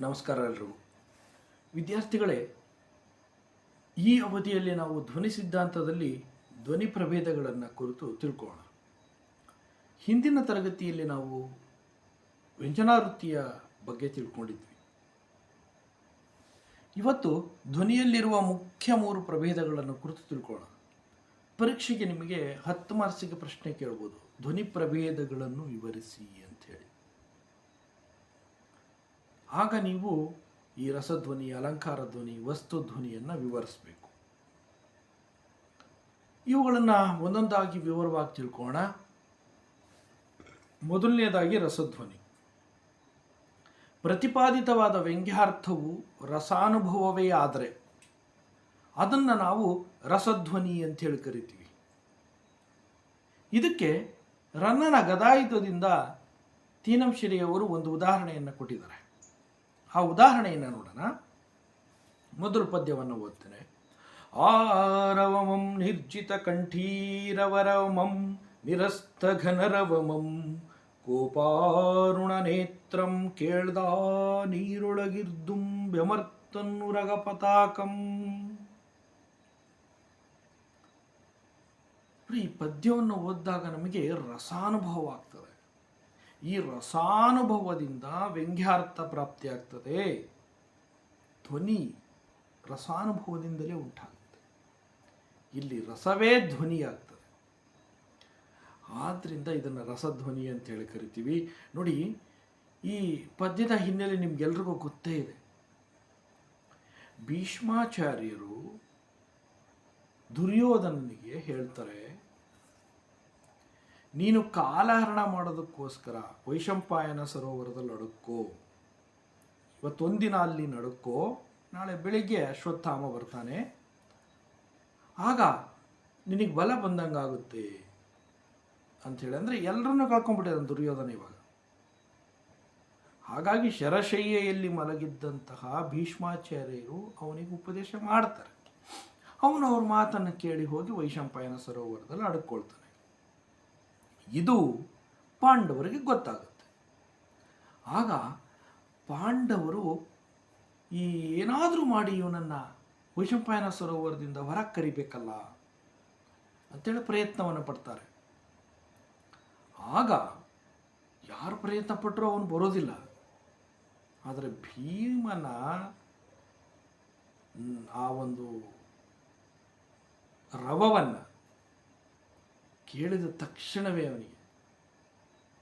ನಮಸ್ಕಾರ ಎಲ್ರಿಗೂ. ವಿದ್ಯಾರ್ಥಿಗಳೇ, ಈ ಅವಧಿಯಲ್ಲಿ ನಾವು ಧ್ವನಿ ಸಿದ್ಧಾಂತದಲ್ಲಿ ಧ್ವನಿ ಪ್ರಭೇದಗಳನ್ನು ಕುರಿತು ತಿಳ್ಕೊಳ್ಳೋಣ. ಹಿಂದಿನ ತರಗತಿಯಲ್ಲಿ ನಾವು ವ್ಯಂಜನಾವೃತ್ತಿಯ ಬಗ್ಗೆ ತಿಳ್ಕೊಂಡಿದ್ವಿ. ಇವತ್ತು ಧ್ವನಿಯಲ್ಲಿರುವ ಮುಖ್ಯ ಮೂರು ಪ್ರಭೇದಗಳನ್ನು ಕುರಿತು ತಿಳ್ಕೊಳ್ಳೋಣ. ಪರೀಕ್ಷೆಗೆ ನಿಮಗೆ ಹತ್ತು ಮಾರ್ಕ್ಸಿಗೆ ಪ್ರಶ್ನೆ ಕೇಳ್ಬೋದು. ಧ್ವನಿ ಪ್ರಭೇದಗಳನ್ನು ವಿವರಿಸಿ ಅಂಥೇಳಿ. ಆಗ ನೀವು ಈ ರಸಧ್ವನಿ, ಅಲಂಕಾರ ಧ್ವನಿ, ವಸ್ತು ಧ್ವನಿಯನ್ನು ವಿವರಿಸಬೇಕು. ಇವುಗಳನ್ನು ಒಂದೊಂದಾಗಿ ವಿವರವಾಗಿ ತಿಳ್ಕೋಣ ಮೊದಲನೇದಾಗಿ ರಸಧ್ವನಿ. ಪ್ರತಿಪಾದಿತವಾದ ವ್ಯಂಗ್ಯಾರ್ಥವು ರಸಾನುಭವವೇ ಆದರೆ ಅದನ್ನು ನಾವು ರಸಧ್ವನಿ ಅಂತ ಹೇಳಿ ಕರಿತೀವಿ. ಇದಕ್ಕೆ ರನ್ನನ ಗದಾಯುಧದಿಂದ ತೀನಂಶಿರಿಯವರು ಒಂದು ಉದಾಹರಣೆಯನ್ನು ಕೊಟ್ಟಿದ್ದಾರೆ. ಆ ಉದಾಹರಣೆಯನ್ನು ನೋಡೋಣ. ಮೊದಲು ಪದ್ಯವನ್ನು ಓದ್ತೇನೆ. ಆರವಮಂ ನಿರ್ಜಿತ ಕಂಠೀರವರವಮಂ ನಿರಸ್ತ ಘನರವಮಂ ಕೋಪಾರುಣ ನೇತ್ರಂ ಕೇಳ್ದ ನೀರೊಳಗಿರ್ದುಂ ವ್ಯಮರ್ತನ್ನುರಗ ಪತಾಕಂ ಈ ಪದ್ಯವನ್ನು ಓದಿದಾಗ ನಮಗೆ ರಸಾನುಭವ ಆಗ್ತದೆ ಈ ರಸಾನುಭವದಿಂದ ವ್ಯಂಗ್ಯಾರ್ಥ ಪ್ರಾಪ್ತಿಯಾಗ್ತದೆ ಧ್ವನಿ ರಸಾನುಭವದಿಂದಲೇ ಉಂಟಾಗುತ್ತೆ. ಇಲ್ಲಿ ರಸವೇ ಧ್ವನಿಯಾಗ್ತದೆ ಆದ್ದರಿಂದ ಇದನ್ನು ರಸಧ್ವನಿ ಅಂತ ಹೇಳಿ ಕರಿತೀವಿ. ನೋಡಿ, ಈ ಪದ್ಯದ ಹಿನ್ನೆಲೆ ನಿಮ್ಗೆಲ್ರಿಗೂ ಗೊತ್ತೇ ಇದೆ. ಭೀಷ್ಮಾಚಾರ್ಯರು ದುರ್ಯೋಧನನಿಗೆ ಹೇಳ್ತಾರೆ ನೀನು ಕಾಲಹರಣ ಮಾಡೋದಕ್ಕೋಸ್ಕರ ವೈಶಂಪಾಯನ ಸರೋವರದಲ್ಲಿ ನಡುಕೋ. ಇವತ್ತೊಂದಿನ ಅಲ್ಲಿ ನಡುಕೋ. ನಾಳೆ ಬೆಳಿಗ್ಗೆ ಅಶ್ವತ್ಥಾಮ ಬರ್ತಾನೆ. ಆಗ ನಿನಗೆ ಬಲ ಬಂದಂಗಾಗುತ್ತೆ ಅಂಥೇಳಿ ಅಂದರೆ ಎಲ್ಲರನ್ನೂ ಕಳ್ಕೊಂಡ್ಬಿಟ್ಟಿದ್ದಾನೆ ದುರ್ಯೋಧನ ಇವಾಗ. ಹಾಗಾಗಿ ಶರಶಯ್ಯೆಯಲ್ಲಿ ಮಲಗಿದ್ದಂತಹ ಭೀಷ್ಮಾಚಾರ್ಯರು ಅವನಿಗೆ ಉಪದೇಶ ಮಾಡ್ತಾರೆ. ಅವನು ಅವ್ರ ಮಾತನ್ನು ಕೇಳಿ ಹೋಗಿ ವೈಶಂಪಾಯನ ಸರೋವರದಲ್ಲಿ ಅಡ್ಕೊಳ್ತಾನೆ ಇದು ಪಾಂಡವರಿಗೆ ಗೊತ್ತಾಗುತ್ತೆ. ಆಗ ಪಾಂಡವರು ಈ ಏನಾದರೂ ಮಾಡಿ ಇವನನ್ನು ವೈಶಂಪಾಯನ ಸರೋವರದಿಂದ ಹೊರಗೆ ಕರಿಬೇಕಲ್ಲ ಅಂತೇಳಿ ಪ್ರಯತ್ನವನ್ನು ಪಡ್ತಾರೆ. ಆಗ ಯಾರು ಪ್ರಯತ್ನ ಪಟ್ಟರೂ ಅವನು ಬರೋದಿಲ್ಲ. ಆದರೆ ಭೀಮನ ಆ ಒಂದು ರವವನ್ನು ಕೇಳಿದ ತಕ್ಷಣವೇ ಅವನಿಗೆ,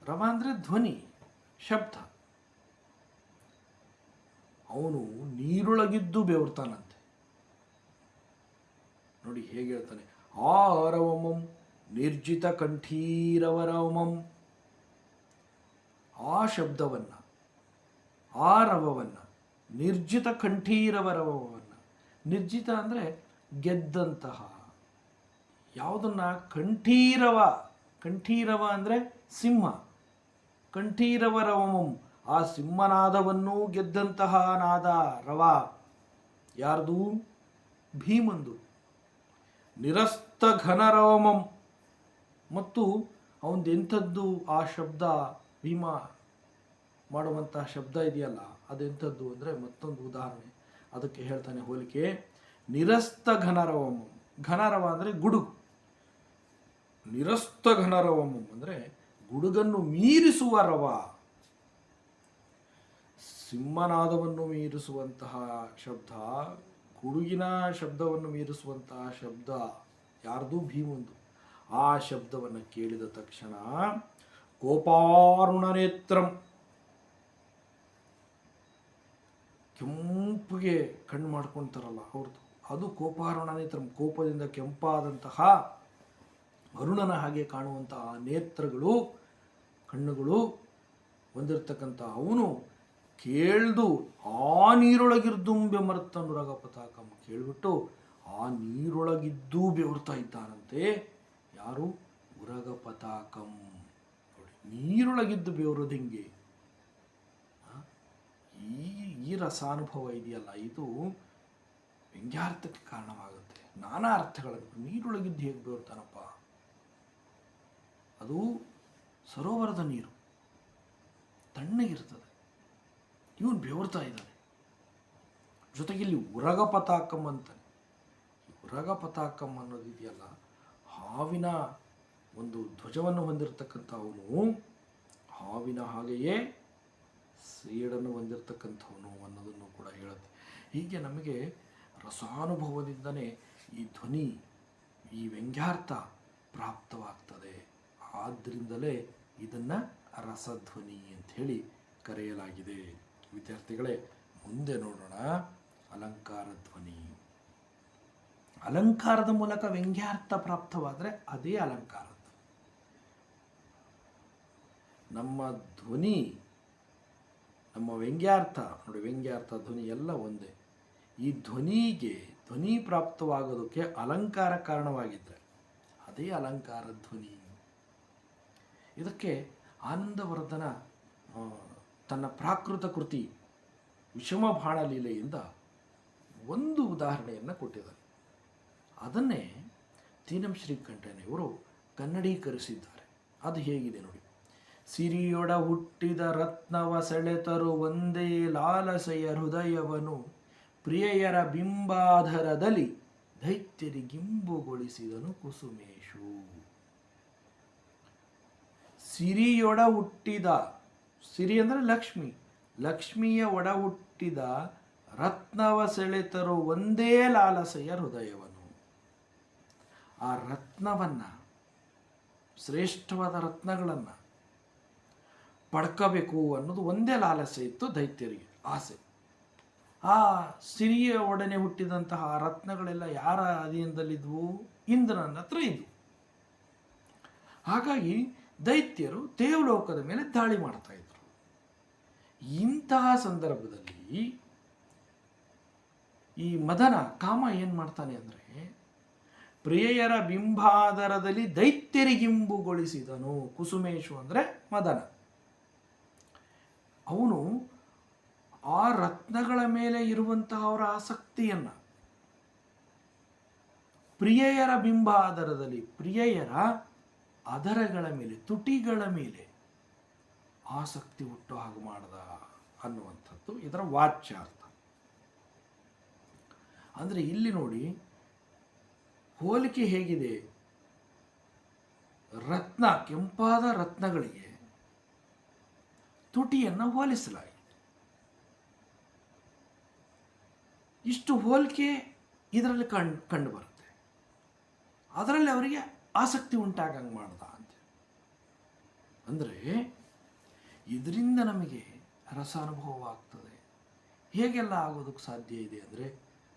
ರವ ಅಂದರೆ ಧ್ವನಿ, ಶಬ್ದ. ಅವನು ನೀರೊಳಗಿದ್ದು ಬೆವರ್ತಾನಂತೆ. ನೋಡಿ ಹೇಗೆ ಹೇಳ್ತಾನೆ, ಆ ರವಮಂ ನಿರ್ಜಿತ ಕಂಠೀರವರವಮಂ, ಆ ಶಬ್ದವನ್ನು, ಆ ರವವನ್ನು, ನಿರ್ಜಿತ ಕಂಠೀರವರವವನ್ನು. ನಿರ್ಜಿತ ಅಂದರೆ ಗೆದ್ದಂತಹ ಯಾವುದನ್ನ? ಕಂಠೀರವ. ಕಂಠೀರವ ಅಂದರೆ ಸಿಂಹ. ಕಂಠೀರವ ರವಮಂ ಆ ಸಿಂಹನಾದವನ್ನೂ ಗೆದ್ದಂತಹ ನಾದ ರವ. ಯಾರ್ದು? ಭೀಮಂದು. ನಿರಸ್ತ ಘನರವಮಂ. ಮತ್ತು ಅವನದೆಂಥದ್ದು ಆ ಶಬ್ದ, ಭೀಮ ಮಾಡುವಂತಹ ಶಬ್ದ ಇದೆಯಲ್ಲ, ಅದೆಂಥದ್ದು ಅಂದರೆ ಮತ್ತೊಂದು ಉದಾಹರಣೆ. ಅದಕ್ಕೆ ಹೇಳ್ತಾನೆ ಹೋಲಿಕೆ. ನಿರಸ್ತ ಘನರವಮಂ. ಘನರವ ಅಂದರೆ ಗುಡುಗು. ನಿರಸ್ತ ಘನರವಮಂ ಅಂದರೆ ಗುಡುಗನ್ನು ಮೀರಿಸುವ ರವ. ಸಿಂಹನಾದವನ್ನು ಮೀರಿಸುವಂತಹ ಶಬ್ದ, ಗುಡುಗಿನ ಶಬ್ದವನ್ನು ಮೀರಿಸುವಂತಹ ಶಬ್ದ, ಯಾರ್ದು? ಭೀಮಂದು. ಆ ಶಬ್ದವನ್ನು ಕೇಳಿದ ತಕ್ಷಣ ಕೋಪಾರುಣ ನೇತ್ರಂ ಕೆಂಪಿಗೆ ಕಣ್ಣು ಮಾಡ್ಕೊಳ್ತಾರಲ್ಲ ಅವ್ರದ್ದು ಅದು ಕೋಪಾರುಣ ನೇತ್ರಂ ಕೋಪದಿಂದ ಕೆಂಪಾದಂತಹ ಅರುಣನ ಹಾಗೆ ಕಾಣುವಂತಹ ನೇತ್ರಗಳು, ಕಣ್ಣುಗಳು ಹೊಂದಿರತಕ್ಕಂಥ ಅವನು ಕೇಳ್ದು ಆ ನೀರೊಳಗಿರ್ದುಂ ಬೆಮರ್ತನುರಗ ಪತಾಕಮ್ಮ ಕೇಳಿಬಿಟ್ಟು ಆ ನೀರೊಳಗಿದ್ದೂ ಬೆವರ್ತಾ ಇದ್ದಾನಂತೆ. ಯಾರು? ಉರಗ ಪತಾಕಂ ನೀರೊಳಗಿದ್ದು ಬೆವರೋದು ಹಿಂಗೆ? ಈ ಈ ರಸಾನುಭವ ಇದೆಯಲ್ಲ, ಇದು ವ್ಯಂಗ್ಯಾರ್ಥಕ್ಕೆ ಕಾರಣವಾಗುತ್ತೆ. ನಾನಾ ಅರ್ಥಗಳನ್ನು, ನೀರೊಳಗಿದ್ದು ಹೇಗೆ ಬೆವರ್ತಾನಪ್ಪ? ಅದು ಸರೋವರದ ನೀರು. ತಣ್ಣಗಿರ್ತದೆ ಇವನು ಬೆವರ್ತಾ ಇದ್ದಾನೆ. ಜೊತೆಗೆ ಇಲ್ಲಿ ಉರಗ ಪತಾಕಂ ಅಂತಾನೆ. ಉರಗ ಪತಾಕಂ ಅನ್ನೋದಿದೆಯಲ್ಲ ಹಾವಿನ ಒಂದು ಧ್ವಜವನ್ನು ಹೊಂದಿರತಕ್ಕಂಥ ಅವನು ಹಾವಿನ ಹಾಗೆಯೇ ಸೇಡನ್ನು ಹೊಂದಿರತಕ್ಕಂಥವನು ಅನ್ನೋದನ್ನು ಕೂಡ ಹೇಳುತ್ತೆ. ಹೀಗೆ ನಮಗೆ ರಸಾನುಭವದಿಂದನೇ ಈ ಧ್ವನಿ, ಈ ವ್ಯಂಗ್ಯಾರ್ಥ ಪ್ರಾಪ್ತವಾಗ್ತದೆ. ಆದ್ದರಿಂದಲೇ ಇದನ್ನು ರಸಧ್ವನಿ ಅಂತ ಹೇಳಿ ಕರೆಯಲಾಗಿದೆ. ವಿದ್ಯಾರ್ಥಿಗಳೇ, ಮುಂದೆ ನೋಡೋಣ. ಅಲಂಕಾರ ಧ್ವನಿ. ಅಲಂಕಾರದ ಮೂಲಕ ವ್ಯಂಗ್ಯಾರ್ಥ ಪ್ರಾಪ್ತವಾದರೆ ಅದೇ ಅಲಂಕಾರ ನಮ್ಮ ಧ್ವನಿ, ನಮ್ಮ ವ್ಯಂಗ್ಯಾರ್ಥ, ನೋಡಿ ವ್ಯಂಗ್ಯಾರ್ಥ ಧ್ವನಿ ಎಲ್ಲ ಒಂದೇ. ಈ ಧ್ವನಿಗೆ, ಧ್ವನಿ ಪ್ರಾಪ್ತವಾಗೋದಕ್ಕೆ ಅಲಂಕಾರ ಕಾರಣವಾಗಿದ್ದರೆ ಅದೇ ಅಲಂಕಾರ ಧ್ವನಿ. ಇದಕ್ಕೆ ಆನಂದವರ್ಧನ ತನ್ನ ಪ್ರಾಕೃತ ಕೃತಿ ವಿಷಮ ಬಾಣಲೀಲೆಯಿಂದ ಒಂದು ಉದಾಹರಣೆಯನ್ನು ಕೊಟ್ಟಿದ್ದಾರೆ ಅದನ್ನೇ ತೀನಂ ಶ್ರೀಕಂಠನೆಯವರು ಕನ್ನಡೀಕರಿಸಿದ್ದಾರೆ. ಅದು ಹೇಗಿದೆ ನೋಡಿ. ಸಿರಿಯೊಡ ಹುಟ್ಟಿದ ರತ್ನವ ಸೆಳೆತರು ಒಂದೇ ಲಾಲಸೆಯ ಹೃದಯವನು ಪ್ರಿಯೆಯರ ಬಿಂಬಾಧರದಲ್ಲಿ ದೈತ್ಯರಿಗಿಂಬುಗೊಳಿಸಿದನು ಕುಸುಮೇಶು. ಸಿರಿಯೊಡ ಹುಟ್ಟಿದ, ಸಿರಿ ಅಂದರೆ ಲಕ್ಷ್ಮಿ, ಲಕ್ಷ್ಮಿಯ ಒಡ ಹುಟ್ಟಿದ ರತ್ನವ ಸೆಳೆತರು ಒಂದೇ ಲಾಲಸೆಯ ಹೃದಯವನು. ಆ ರತ್ನವನ್ನ, ಶ್ರೇಷ್ಠವಾದ ರತ್ನಗಳನ್ನು ಪಡ್ಕೋಬೇಕು ಅನ್ನೋದು ಒಂದೇ ಲಾಲಸೆ ಇತ್ತು ದೈತ್ಯರಿಗೆ, ಆಸೆ. ಆ ಸಿರಿಯ ಒಡನೆ ಹುಟ್ಟಿದಂತಹ ರತ್ನಗಳೆಲ್ಲ ಯಾರ ಅಧೀನದಲ್ಲಿದ್ವು? ಇಂದ್ರನ ಹತ್ರ ಇದ್ವು. ಹಾಗಾಗಿ ದೈತ್ಯರು ದೇವಲೋಕದ ಮೇಲೆ ದಾಳಿ ಮಾಡ್ತಾ ಇದ್ರು. ಇಂತಹ ಸಂದರ್ಭದಲ್ಲಿ ಈ ಮದನ ಕಾಮ ಏನು ಮಾಡ್ತಾನೆ ಅಂದರೆ, ಪ್ರಿಯೆಯರ ಬಿಂಬಾದರದಲ್ಲಿ ದೈತ್ಯರಿಗಿಂಬುಗೊಳಿಸಿದನು ಕುಸುಮೇಶು ಅಂದರೆ ಮದನ. ಅವನು ಆ ರತ್ನಗಳ ಮೇಲೆ ಇರುವಂತಹ ಅವರ ಆಸಕ್ತಿಯನ್ನು, ಪ್ರಿಯೆಯರ ಬಿಂಬಾಧಾರದಲ್ಲಿ ಪ್ರಿಯೆಯರ ಅದರಗಳ ಮೇಲೆ, ತುಟಿಗಳ ಮೇಲೆ ಆಸಕ್ತಿ ಹುಟ್ಟು ಹಾಗೆ ಮಾಡ್ದ ಅನ್ನುವಂಥದ್ದು ಇದರ ವಾಚ್ಯಾರ್ಥ. ಅಂದರೆ ಇಲ್ಲಿ ನೋಡಿ, ಹೋಲಿಕೆ ಹೇಗಿದೆ? ರತ್ನ, ಕೆಂಪಾದ ರತ್ನಗಳಿಗೆ ತುಟಿಯನ್ನು ಹೋಲಿಸಲಾಗಿದೆ. ಇಷ್ಟು ಹೋಲಿಕೆ ಇದರಲ್ಲಿ ಕಂಡು ಕಂಡು ಬರುತ್ತೆ. ಅದರಲ್ಲಿ ಅವರಿಗೆ ಆಸಕ್ತಿ ಉಂಟಾಗಂಗೆ ಮಾಡ್ದ ಅಂತ. ಅಂದರೆ ಇದರಿಂದ ನಮಗೆ ರಸ ಆಗ್ತದೆ ಹೇಗೆಲ್ಲ ಆಗೋದಕ್ಕೆ ಸಾಧ್ಯ ಇದೆ ಅಂದರೆ,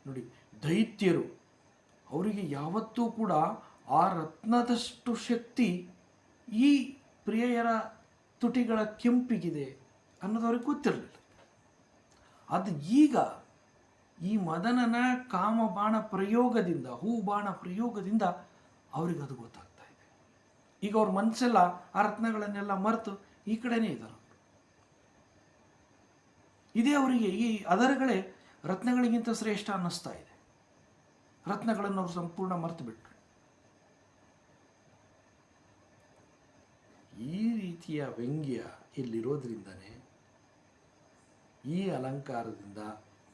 ನೋಡಿ, ದೈತ್ಯರು ಅವರಿಗೆ ಯಾವತ್ತೂ ಕೂಡ ಆ ರತ್ನದಷ್ಟು ಶಕ್ತಿ ಈ ಪ್ರಿಯರ ತುಟಿಗಳ ಕೆಂಪಿಗಿದೆ ಅನ್ನೋದು ಅವ್ರಿಗೆ ಗೊತ್ತಿರಲಿಲ್ಲ. ಅದು ಈಗ ಈ ಮದನನ ಕಾಮಬಾಣ ಪ್ರಯೋಗದಿಂದ ಹೂ ಬಾಣ ಪ್ರಯೋಗದಿಂದ ಅವ್ರಿಗೆ ಅದು ಗೊತ್ತಾಗ್ತಾ ಇದೆ. ಈಗ ಅವ್ರ ಮನಸ್ಸೆಲ್ಲ ಆ ರತ್ನಗಳನ್ನೆಲ್ಲ ಮರೆತು ಈ ಕಡೆನೇ ಇದ್ದಾರೆ. ಇದೇ ಅವರಿಗೆ ಈ ಅದರಗಳೇ ರತ್ನಗಳಿಗಿಂತ ಶ್ರೇಷ್ಠ ಅನ್ನಿಸ್ತಾ ಇದೆ. ರತ್ನಗಳನ್ನು ಅವರು ಸಂಪೂರ್ಣ ಮರೆತು ಬಿಟ್ರು ಈ ರೀತಿಯ ವ್ಯಂಗ್ಯ ಇಲ್ಲಿರೋದ್ರಿಂದನೇ ಈ ಅಲಂಕಾರದಿಂದ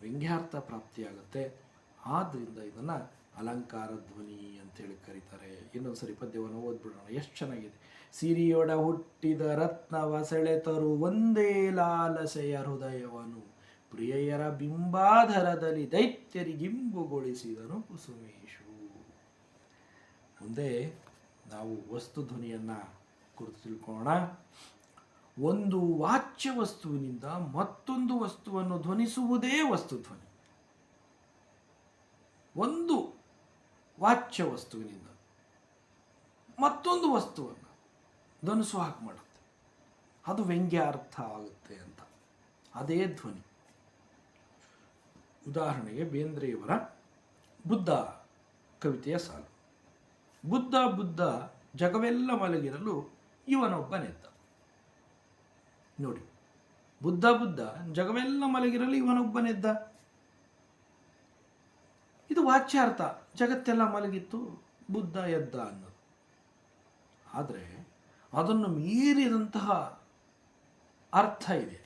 ವ್ಯಂಗ್ಯಾರ್ಥ ಪ್ರಾಪ್ತಿಯಾಗುತ್ತೆ. ಆದ್ದರಿಂದ ಇದನ್ನು ಅಲಂಕಾರ ಧ್ವನಿ ಅಂತೇಳಿ ಕರೀತಾರೆ. ಇನ್ನೊಂದು ಸರಿ ಪದ್ಯವನ್ನು ಓದ್ಬಿಡೋಣ. ಎಷ್ಟು ಚೆನ್ನಾಗಿದೆ. ಸಿರಿಯೊಡ ಹುಟ್ಟಿದ ರತ್ನವ ಸೆಳೆತರು ಒಂದೇ ಲಾಲಸೆಯ ಹೃದಯವನು. ಪ್ರಿಯೆಯರ ಬಿಂಬಾಧರದಲ್ಲಿ ದೈತ್ಯರಿಗಿಂಬುಗೊಳಿಸಿದನು ಕುಸುಮೇಶು. ಮುಂದೆ ನಾವು ವಸ್ತು ಧ್ವನಿಯನ್ನು ಕುರಿತು ತಿಳ್ಕೊಳ್ಳೋಣ. ಒಂದು ವಾಚ್ಯ ವಸ್ತುವಿನಿಂದ ಮತ್ತೊಂದು ವಸ್ತುವನ್ನು ಧ್ವನಿಸುವುದೇ ವಸ್ತು ಧ್ವನಿ. ಒಂದು ವಾಚ್ಯ ವಸ್ತುವಿನಿಂದ. ಮತ್ತೊಂದು ವಸ್ತುವನ್ನು ಧನುಸು ಹಾಕಿ ಮಾಡುತ್ತೆ ಅದು ವ್ಯಂಗ್ಯಾರ್ಥ ಆಗುತ್ತೆ ಅಂತ. ಅದೇ ಧ್ವನಿ. ಉದಾಹರಣೆಗೆ ಬೇಂದ್ರೆಯವರ ಬುದ್ಧ ಕವಿತೆಯ ಸಾಲು. ಬುದ್ಧ ಬುದ್ಧ ಜಗವೆಲ್ಲ ಮಲಗಿರಲು ಇವನೊಬ್ಬನೆದ್ದ. ನೋಡಿ, ಬುದ್ಧ ಬುದ್ಧ ಜಗವೆಲ್ಲ ಮಲಗಿರಲು ಇವನೊಬ್ಬನೆದ್ದ. ಇದು ವಾಚ್ಯಾರ್ಥ. ಜಗತ್ತೆಲ್ಲ ಮಲಗಿತ್ತು ಬುದ್ಧ ಎದ್ದ ಅನ್ನೋದು. ಆದರೆ ಅದನ್ನು ಮೀರಿದಂತಹ ಅರ್ಥ ಇದೆ.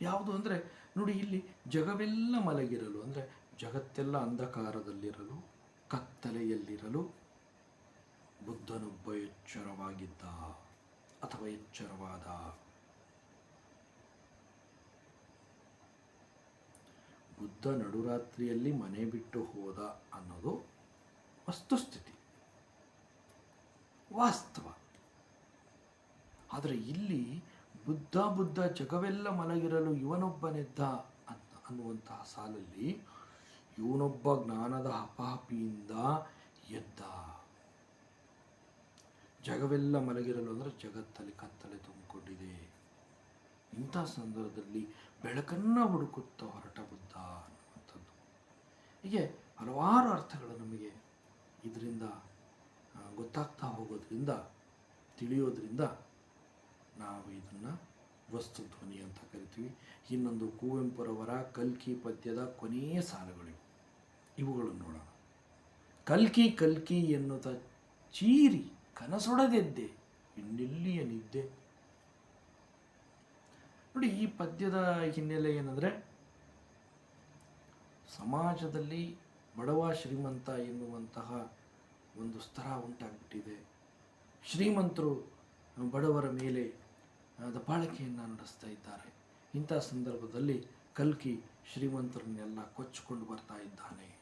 ಯಾವುದು ಅಂದರೆ, ನೋಡಿ ಇಲ್ಲಿ ಜಗವೆಲ್ಲ ಮಲಗಿರಲು, ಅಂದರೆ ಜಗತ್ತೆಲ್ಲ ಅಂಧಕಾರದಲ್ಲಿರಲು, ಕತ್ತಲೆಯಲ್ಲಿರಲು ಬುದ್ಧನೊಬ್ಬ ಎಚ್ಚರವಾಗಿದ್ದ ಅಥವಾ ಎಚ್ಚರವಾದ ಬುದ್ಧ ನಡುರಾತ್ರಿಯಲ್ಲಿ ಮನೆ ಬಿಟ್ಟು ಹೋದ ಅನ್ನೋದು ವಸ್ತುಸ್ಥಿತಿ. ವಾಸ್ತವ. ಆದರೆ ಇಲ್ಲಿ ಬುದ್ಧ ಬುದ್ಧ ಜಗವೆಲ್ಲ ಮಲಗಿರಲು ಇವನೊಬ್ಬನೆದ್ದ ಅಂತ ಅನ್ನುವಂತಹ ಸಾಲಲ್ಲಿ ಇವನೊಬ್ಬ ಜ್ಞಾನದ ಹಪಾಹಪಿಯಿಂದ ಎದ್ದ. ಜಗವೆಲ್ಲ ಮಲಗಿರಲು ಅಂದರೆ ಜಗತ್ತಲ್ಲಿ ಕತ್ತಲೆ ತುಂಬಿಕೊಂಡಿದೆ. ಇಂಥ ಸಂದರ್ಭದಲ್ಲಿ ಬೆಳಕನ್ನು ಹುಡುಕುತ್ತಾ ಹೊರಟ ಬುದ್ಧ ಅನ್ನುವಂಥದ್ದು. ಹೀಗೆ ಹಲವಾರು ಅರ್ಥಗಳು ನಮಗೆ ಇದರಿಂದ ಗೊತ್ತಾಗ್ತಾ ಹೋಗೋದ್ರಿಂದ, ತಿಳಿಯೋದ್ರಿಂದ ನಾವು ಇದನ್ನು ವಸ್ತು ಧ್ವನಿ ಅಂತ ಕರಿತೀವಿ. ಇನ್ನೊಂದು ಕುವೆಂಪುರವರ ಕಲ್ಕಿ ಪದ್ಯದ ಕೊನೆಯ ಸಾಲುಗಳಿವು. ಇವುಗಳನ್ನು ನೋಡೋಣ. ಕಲ್ಕಿ ಕಲ್ಕಿ ಎನ್ನುತ್ತ ಚೀರಿ ಕನಸೊಡದೆದ್ದೆ, ಇನ್ನೆಲ್ಲಿಯ ನಿದ್ದೆ? ನೋಡಿ ಈ ಪದ್ಯದ ಹಿನ್ನೆಲೆ ಏನಂದರೆ, ಸಮಾಜದಲ್ಲಿ ಬಡವ ಶ್ರೀಮಂತ ಎನ್ನುವಂತಹ ಒಂದು ಸ್ತರ ಉಂಟಾಗ್ಬಿಟ್ಟಿದೆ. ಶ್ರೀಮಂತರು ಬಡವರ ಮೇಲೆ ದಬ್ಬಾಳಿಕೆಯನ್ನು ನಡೆಸ್ತಾ ಇದ್ದಾರೆ. ಇಂಥ ಸಂದರ್ಭದಲ್ಲಿ ಕಲ್ಕಿ ಶ್ರೀಮಂತರನ್ನೆಲ್ಲ ಕೊಚ್ಚಿಕೊಂಡು ಬರ್ತಾ ಇದ್ದಾನೆ.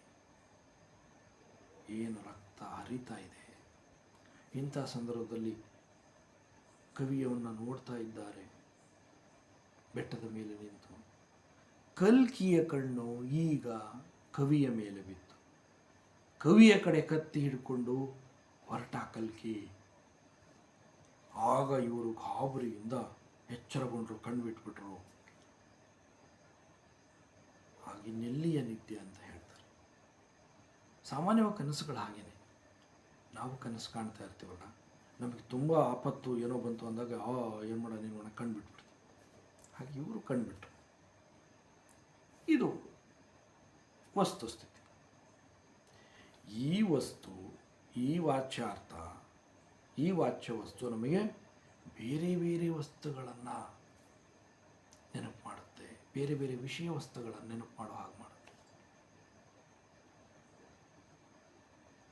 ಏನು ರಕ್ತ ಹರಿತಾ ಇದೆ. ಇಂಥ ಸಂದರ್ಭದಲ್ಲಿ ಕವಿಯವನ್ನು ನೋಡ್ತಾ ಇದ್ದಾರೆ. ಬೆಟ್ಟದ ಮೇಲೆ ನಿಂತು. ಕಲ್ಕಿಯ ಕಣ್ಣು ಈಗ ಕವಿಯ ಮೇಲೆ ಬಿತ್ತು. ಕವಿಯ ಕಡೆ ಕತ್ತಿ ಹಿಡ್ಕೊಂಡು ಹೊರಟ ಕಲ್ಕಿ. ಆಗ ಇವರು ಗಾಬರಿಯಿಂದ ಎಚ್ಚರಗೊಂಡ್ರು ಕಣ್ಣು ಬಿಟ್ಬಿಟ್ರು ಆಗಿನ್ನೆಲ್ಲಿಯ ನಿದ್ದೆ ಅಂತ ಹೇಳ್ತಾರೆ. ಸಾಮಾನ್ಯವಾಗಿ ಕನಸುಗಳು ಹಾಗೇನೆ. ನಾವು ಕನಸು ಕಾಣ್ತಾ ಇರ್ತೀವಲ್ಲ, ನಮಗೆ ತುಂಬ ಆಪತ್ತು ಏನೋ ಬಂತು ಅಂದಾಗ, ಆ ಏನು ಮಾಡೋಣ ಏನು ಕಣ್ಣು ಬಿಟ್ಬಿಡ್ತೀವಿ ಹಾಗೆ ಇವರು ಕಂಡುಬಿಟ್ರು ಇದು ವಸ್ತುಸ್ಥಿತಿ. ಈ ವಸ್ತು, ಈ ವಾಚ್ಯಾರ್ಥ, ಈ ವಾಚ್ಯ ವಸ್ತು ನಮಗೆ ಬೇರೆ ಬೇರೆ ವಸ್ತುಗಳನ್ನು ನೆನಪು ಮಾಡುತ್ತೆ. ಬೇರೆ ಬೇರೆ ವಿಷಯ ವಸ್ತುಗಳನ್ನು ನೆನಪು ಮಾಡೋ ಹಾಗೆ ಮಾಡುತ್ತೆ.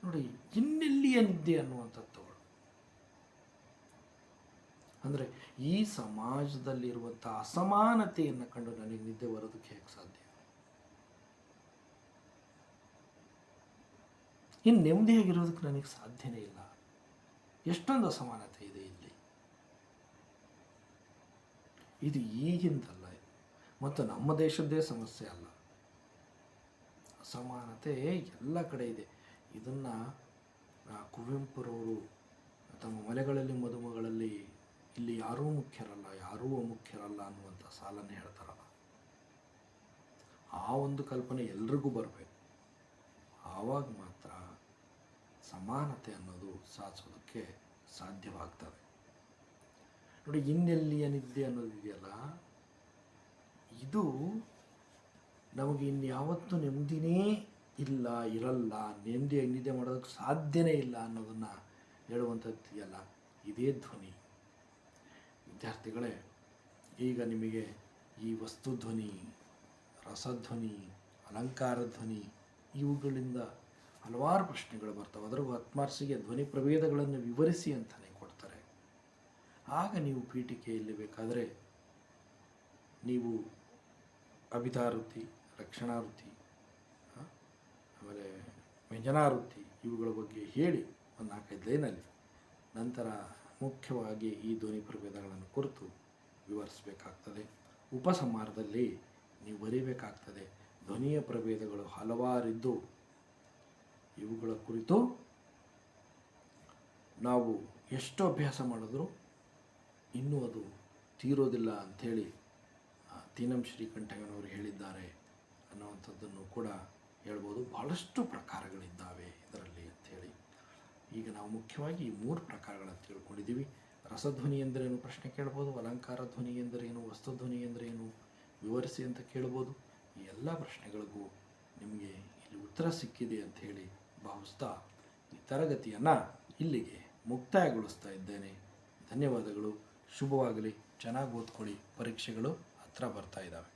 ನೋಡಿ, ಇನ್ನೆಲ್ಲಿ ನಿದ್ದೆ ಅನ್ನುವಂಥದ್ದು. ಅಂದರೆ ಈ ಸಮಾಜದಲ್ಲಿರುವಂಥ ಅಸಮಾನತೆಯನ್ನು ಕಂಡು ನನಗೆ ನಿದ್ದೆ ಬರೋದಕ್ಕೆ ಹೇಗೆ ಸಾಧ್ಯ? ಇನ್ನು ನೆಮ್ಮದಿಯಾಗಿರೋದಕ್ಕೆ ನನಗೆ ಸಾಧ್ಯನೇ ಇಲ್ಲ. ಎಷ್ಟೊಂದು ಅಸಮಾನತೆ ಇದೆ ಇಲ್ಲಿ. ಇದು ಈಗಿಂದಲ್ಲ. ಮತ್ತು ನಮ್ಮ ದೇಶದ್ದೇ ಸಮಸ್ಯೆ ಅಲ್ಲ. ಅಸಮಾನತೆ ಎಲ್ಲ ಕಡೆ ಇದೆ. ಇದನ್ನು ಕುವೆಂಪುರವರು ತಮ್ಮ ಮಲೆಗಳಲ್ಲಿ ಮದುಮಗಳಲ್ಲಿ ಇಲ್ಲಿ ಯಾರೂ ಮುಖ್ಯರಲ್ಲ, ಯಾರೂ ಅಮುಖ್ಯರಲ್ಲ ಅನ್ನುವಂಥ ಸಾಲನ್ನೇ ಹೇಳ್ತಾರಲ್ಲ. ಆ ಒಂದು ಕಲ್ಪನೆ ಎಲ್ರಿಗೂ ಬರಬೇಕು. ಆವಾಗ ಮಾತ್ರ ಸಮಾನತೆ ಅನ್ನೋದು ಸಾಧಿಸೋದಕ್ಕೆ ಸಾಧ್ಯವಾಗ್ತದೆ. ನೋಡಿ, ಇನ್ನೆಲ್ಲಿ ಏನಿದ್ದೆ ಅನ್ನೋದಿದೆಯಲ್ಲ ಇದು ನಮಗೆ ಇನ್ಯಾವತ್ತೂ ನೆಮ್ಮದಿನೇ ಇಲ್ಲ, ಇರಲ್ಲ, ನೆಮ್ಮದಿಯಾಗಿ ನಿದ್ದೆ ಮಾಡೋದಕ್ಕೆ ಸಾಧ್ಯನೇ ಇಲ್ಲ ಅನ್ನೋದನ್ನು ಹೇಳುವಂಥದ್ದು ಇದೆಯಲ್ಲ, ಇದೇ ಧ್ವನಿ. ವಿದ್ಯಾರ್ಥಿಗಳೇ, ಈಗ ನಿಮಗೆ ಈ ವಸ್ತು ಧ್ವನಿ, ರಸಧ್ವನಿ, ಅಲಂಕಾರ ಧ್ವನಿ ಇವುಗಳಿಂದ ಹಲವಾರು ಪ್ರಶ್ನೆಗಳು ಬರ್ತವೆ. ಅದರಗೂ ಹತ್ಮಾರ್ಸಿಗೆ ಧ್ವನಿ ಪ್ರಭೇದಗಳನ್ನು ವಿವರಿಸಿ ಅಂತಲೇ ಕೊಡ್ತಾರೆ. ಆಗ ನೀವು ಪೀಠಿಕೆಯಲ್ಲಿ ಬೇಕಾದರೆ ನೀವು ಅಭಿತಾವೃತ್ತಿ, ರಕ್ಷಣಾವೃತ್ತಿ ಆಮೇಲೆ ವ್ಯಂಜನಾವೃತ್ತಿ ಇವುಗಳ ಬಗ್ಗೆ ಹೇಳಿ ಒಂದು ನಾಲ್ಕೈದು ಲೈನಲ್ಲಿ. ನಂತರ ಮುಖ್ಯವಾಗಿ ಈ ಧ್ವನಿ ಪ್ರಭೇದಗಳನ್ನು ಕುರಿತು ವಿವರಿಸಬೇಕಾಗ್ತದೆ. ಉಪಸಂಹಾರದಲ್ಲಿ ನೀವು ಬರೀಬೇಕಾಗ್ತದೆ, ಧ್ವನಿಯ ಪ್ರಭೇದಗಳು ಹಲವಾರಿದ್ದು, ಇವುಗಳ ಕುರಿತು ನಾವು ಎಷ್ಟು ಅಭ್ಯಾಸ ಮಾಡಿದ್ರೂ ಇನ್ನೂ ಅದು ತೀರೋದಿಲ್ಲ ಅಂಥೇಳಿ ತೀನಂ ಶ್ರೀಕಂಠಯ್ಯನವರು ಹೇಳಿದ್ದಾರೆ ಅನ್ನುವಂಥದ್ದನ್ನು ಕೂಡ ಹೇಳ್ಬೋದು. ಭಾಳಷ್ಟು ಪ್ರಕಾರಗಳಿದ್ದಾವೆ. ಈಗ ನಾವು ಮುಖ್ಯವಾಗಿ ಈ ಮೂರು ಪ್ರಕಾರಗಳನ್ನು ತಿಳ್ಕೊಂಡಿದ್ದೀವಿ. ರಸಧ್ವನಿ ಎಂದರೇನು ಪ್ರಶ್ನೆ ಕೇಳ್ಬೋದು, ಅಲಂಕಾರ ಧ್ವನಿ ಎಂದರೇನು ವಸ್ತುಧ್ವನಿ ಎಂದರೇನು ವಿವರಿಸಿ ಅಂತ ಕೇಳ್ಬೋದು. ಈ ಎಲ್ಲ ಪ್ರಶ್ನೆಗಳಿಗೂ ನಿಮಗೆ ಇಲ್ಲಿ ಉತ್ತರ ಸಿಕ್ಕಿದೆ ಅಂತ ಹೇಳಿ ಭಾವಿಸ್ತಾ ಈ ತರಗತಿಯನ್ನು ಇಲ್ಲಿಗೆ ಮುಕ್ತಾಯಗೊಳಿಸ್ತಾ ಇದ್ದೇನೆ. ಧನ್ಯವಾದಗಳು, ಶುಭವಾಗಲಿ, ಚೆನ್ನಾಗಿ ಓದ್ಕೊಳ್ಳಿ, ಪರೀಕ್ಷೆಗಳು ಹತ್ರ ಬರ್ತಾ ಇದ್ದಾವೆ